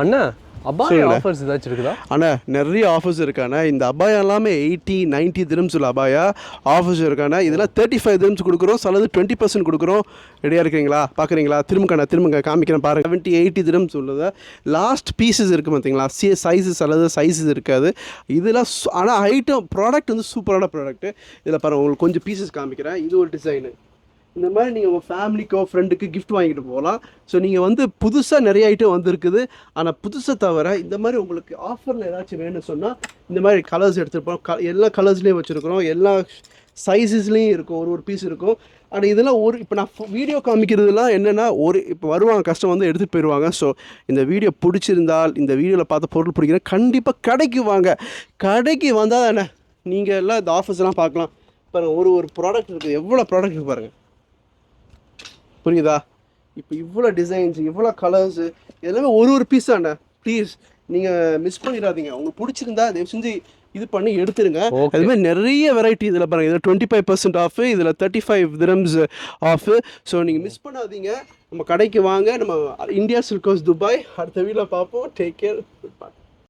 அண்ணா அபாய ஆஃபர்ஸ் ஏதாச்சும் இருக்குதா? ஆனால் நிறைய ஆஃபர்ஸ் இருக்காண்ணா இந்த அபாயா எல்லாமே எயிட்டி நைன்ட்டி திரம்ஸ் உள்ள அபாயா ஆஃபர்ஸ் இருக்காண்ணா இதெல்லாம் தேர்ட்டி ஃபைவ் திரம்ஸ் கொடுக்குறோம். சிலது டுவெண்ட்டி பர்சன்ட் கொடுக்குறோம். ரெடியாக இருக்கிறீங்களா பார்க்குறீங்களா திரும்பக்கண்ணா திரும்ப காமிக்கிறேன் பாருங்க. செவன்ட்டி எயிட்டி திரம்ஸ் உள்ளது லாஸ்ட் பீசஸ் இருக்குது பார்த்தீங்களா சி சைஸஸ் அல்லது சைஸஸ் இருக்காது. இதெல்லாம் ஆனால் ஐட்டம் ப்ராடக்ட் வந்து சூப்பரான ப்ராடக்ட் இதில் பாருங்க உங்களுக்கு கொஞ்சம் பீசஸ் காமிக்கிறேன். இது ஒரு டிசைனு இந்த மாதிரி நீங்கள் உங்கள் ஃபேமிலிக்கோ ஃப்ரெண்டுக்கு கிஃப்ட் வாங்கிட்டு போகலாம். ஸோ நீங்கள் வந்து புதுசாக நிறைய ஐட்டம் வந்திருக்குது. ஆனால் புதுசை தவிர இந்த மாதிரி உங்களுக்கு ஆஃபரில் ஏதாச்சும் வேணும்னு சொன்னால் இந்த மாதிரி கலர்ஸ் எடுத்துருப்போம். க எல்லா கலர்ஸ்லேயும் வச்சுருக்குறோம். எல்லா சைஸஸ்லேயும் இருக்கும். ஒரு ஒரு பீஸ் இருக்கும். ஆனால் இதெல்லாம் ஒரு இப்போ நான் வீடியோ காமிக்கிறதுலாம் என்னென்னா ஒரு இப்போ வருவாங்க கஷ்டம் வந்து எடுத்துகிட்டு போயிடுவாங்க ஸோ இந்த வீடியோ பிடிச்சிருந்தால் இந்த வீடியோவில் பார்த்த பொருள் பிடிக்கிற கண்டிப்பாக கடைக்கு வாங்க. கடைக்கு வந்தால் தானே நீங்கள் எல்லாம் இந்த ஆஃபர்ஸ்லாம் பார்க்கலாம். பாருங்கள் ஒரு ஒரு ப்ராடக்ட் இருக்குது எவ்வளோ ப்ராடக்ட் இருக்குது பாருங்கள் புரியுதா? இப்போ இவ்வளோ டிசைன்ஸ் இவ்வளோ கலர்ஸு எல்லாமே ஒரு ஒரு பீஸ் தானே ப்ளீஸ் நீங்கள் மிஸ் பண்ணிடாதீங்க. உங்களுக்கு பிடிச்சிருந்தா தயவு செஞ்சு இது பண்ணி எடுத்துருங்க. அது மாதிரி நிறைய வெரைட்டி இதில் பாருங்கள் இதில் டுவெண்ட்டி ஃபைவ் பர்சன்ட் ஆஃப் இதில் தேர்ட்டி ஃபைவ் திரம்ஸ் ஆஃப் ஸோ நீங்கள் மிஸ் பண்ணாதீங்க. நம்ம கடைக்கு வாங்க. நம்ம இந்தியா சில்கோஸ் துபாய் அடுத்த வீடியோவில் பார்ப்போம். Take care